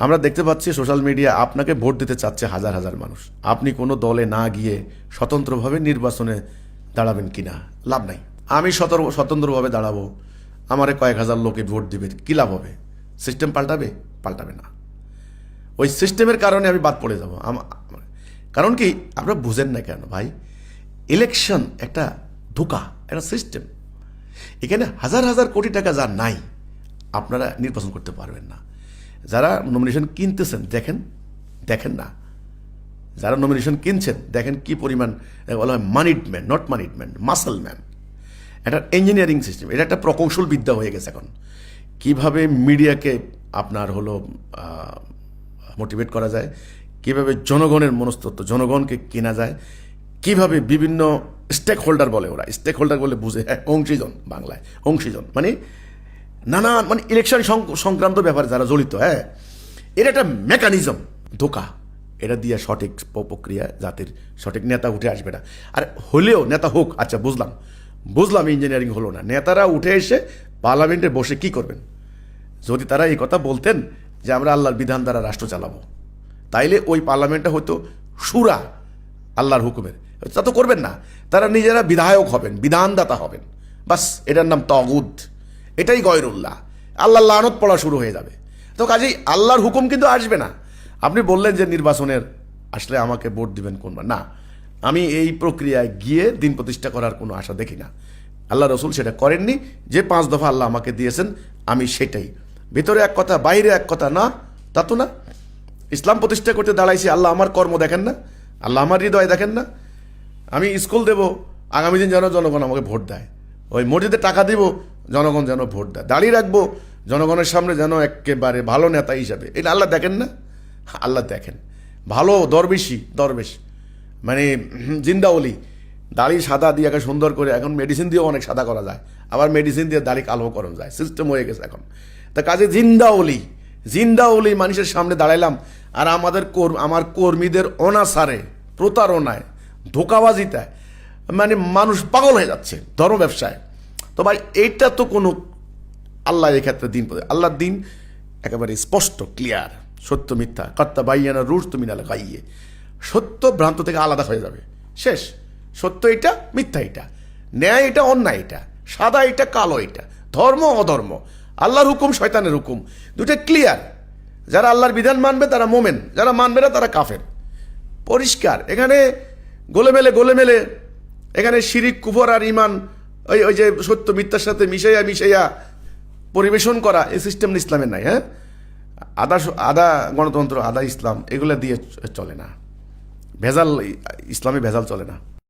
আমরা দেখতে পাচ্ছি সোশ্যাল মিডিয়া আপনাকে ভোট দিতে চাচ্ছে হাজার হাজার মানুষ। আপনি কোনো দলে না গিয়ে স্বতন্ত্রভাবে নির্বাচনে দাঁড়াবেন কিনা? লাভ নাই। আমি সতর স্বতন্ত্রভাবে দাঁড়াবো। আমারে কয়েক হাজার লোকে ভোট দিবে। কী লাভ হবে? সিস্টেম পাল্টাবে? পাল্টাবে না। ওই সিস্টেমের কারণে আমি বাদ পড়ে যাব। কারণ কি? আপনারা বুঝেন না কেন ভাই? ইলেকশন একটা ধোকা, একটা সিস্টেম। এখানে হাজার হাজার কোটি টাকা যা নাই, আপনারা নির্বাচন করতে পারবেন না। যারা নমিনেশন কিনতেছেন, দেখেন দেখেন না। যারা নমিনেশন কিনছেন, দেখেন কি পরিমাণ বলা হয় manned man not manned man muscle man এটা ইঞ্জিনিয়ারিং সিস্টেম এটা একটা প্রকৌশল বিদ্যা হয়ে গেছে এখন। কীভাবে মিডিয়াকে আপনার হলো মোটিভেট করা যায়, কীভাবে জনগণের মনস্তত্ব, জনগণকে কেনা যায়, কীভাবে বিভিন্ন স্টেক হোল্ডার বলে ওরা। স্টেক হোল্ডার বলে বুঝে হ্যাঁ অংশীজন বাংলায়, অংশীজন। মানে নানান মানে ইলেকশন সংক্রান্ত ব্যাপারে যারা জড়িত হ্যাঁ এটা একটা মেকানিজম ধোকা। এটা দিয়ে সঠিক প্রক্রিয়া, জাতির সঠিক নেতা উঠে আসবে না। আর হলেও নেতা হোক আচ্ছা বুঝলাম। বুঝলাম ইঞ্জিনিয়ারিং হলো না। নেতারা উঠে এসে পার্লামেন্টে বসে কি করবেন? যদি তারা এই কথা বলতেন যে আমরা আল্লাহর বিধান দ্বারা রাষ্ট্র চালাবো, তাইলে ওই পার্লামেন্টটা হয়তো সুরা আল্লাহর হুকুমের। তা তো করবেন না। তারা নিজেরা বিধায়ক হবেন, বিধানদাতা হবেন। বাস, এটার নাম তগুদ এটাই গয়রুল্লাহ। আল্লাহ লানত পড়া শুরু হয়ে যাবে। তো কাজেই আল্লাহর হুকুম কিন্তু আসবে না। আপনি বললেন যে নির্বাচনের আসলে আমাকে ভোট দিবেন কোনবার না, আমি এই প্রক্রিয়ায় গিয়ে দিন প্রতিষ্ঠা করার কোনো আশা দেখি না। আল্লাহ রসুল সেটা করেননি। যে পাঁচ দফা আল্লাহ আমাকে দিয়েছেন, আমি সেটাই। ভিতরে এক কথা, বাইরে এক কথা না, তা তো না। ইসলাম প্রতিষ্ঠা করতে দাঁড়াইছি, আল্লাহ আমার কর্ম দেখেন না। আল্লাহ আমার হৃদয় দেখেন না। আমি স্কুল দেব, আগামী দিন যেন জনগণ আমাকে ভোট দেয়। ওই মসজিদে টাকা দিব জনগণ যেন ভোট দেয়। দাঁড়িয়ে রাখব, জনগণের সামনে যেন একেবারে ভালো নেতা হিসাবে। এটা আল্লাহ দেখেন না? আল্লাহ দেখেন। ভালো দরবেশি, দরবেশ। মানে জিন্দাওলি দাড়ি সাদা দিয়ে একে সুন্দর করে এখন মেডিসিন দিয়েও অনেক সাদা করা যায়। আবার মেডিসিন দিয়ে দাড়ি কালো করানো যায়। সিস্টেম হয়ে গেছে এখন। তা কাজে জিন্দাওলি জিন্দাওলি মানুষের সামনে দাঁড়াইলাম আর আমাদের কর আমার কর্মীদের অনাসারে প্রতারণায়, ধোকাবাজিতে মানে মানুষ পাগল হয়ে যাচ্ছে ধর্ম ব্যবসায়। তো ভাই এইটা তো কোনো আল্লাহ এক্ষেত্রে দিন আল্লাহর দিন একেবারে স্পষ্ট ক্লিয়ার সত্য, মিথ্যা। কর্তা বাইয়ানা রুশ তুমি নালে গাইয়ে। সত্য ভ্রান্ত থেকে আলাদা হয়ে যাবে। শেষ। সত্য এটা, মিথ্যা এটা। ন্যায় এটা, অন্যায় এটা। সাদা এটা, কালো এটা। ধর্ম, অধর্ম। আল্লাহর হুকুম শয়তানের হুকুম। দুটো ক্লিয়ার যারা আল্লাহর বিধান মানবে, তারা মোমেন। যারা মানবে না, তারা কাফের। পরিষ্কার। এখানে গোলেমেলে গোলেমেলে। এখানে শিরিক, কুফর আর ইমান ওই ওই যে সত্য মিথ্যার সাথে মিশাইয়া মিশাইয়া পরিবেশন করা, এই সিস্টেম ইসলামের নাই হ্যাঁ? আদা আদা গণতন্ত্র, আদা ইসলাম, এগুলো দিয়ে চলে না। ভেজাল, ইসলামে ভেজাল চলে না।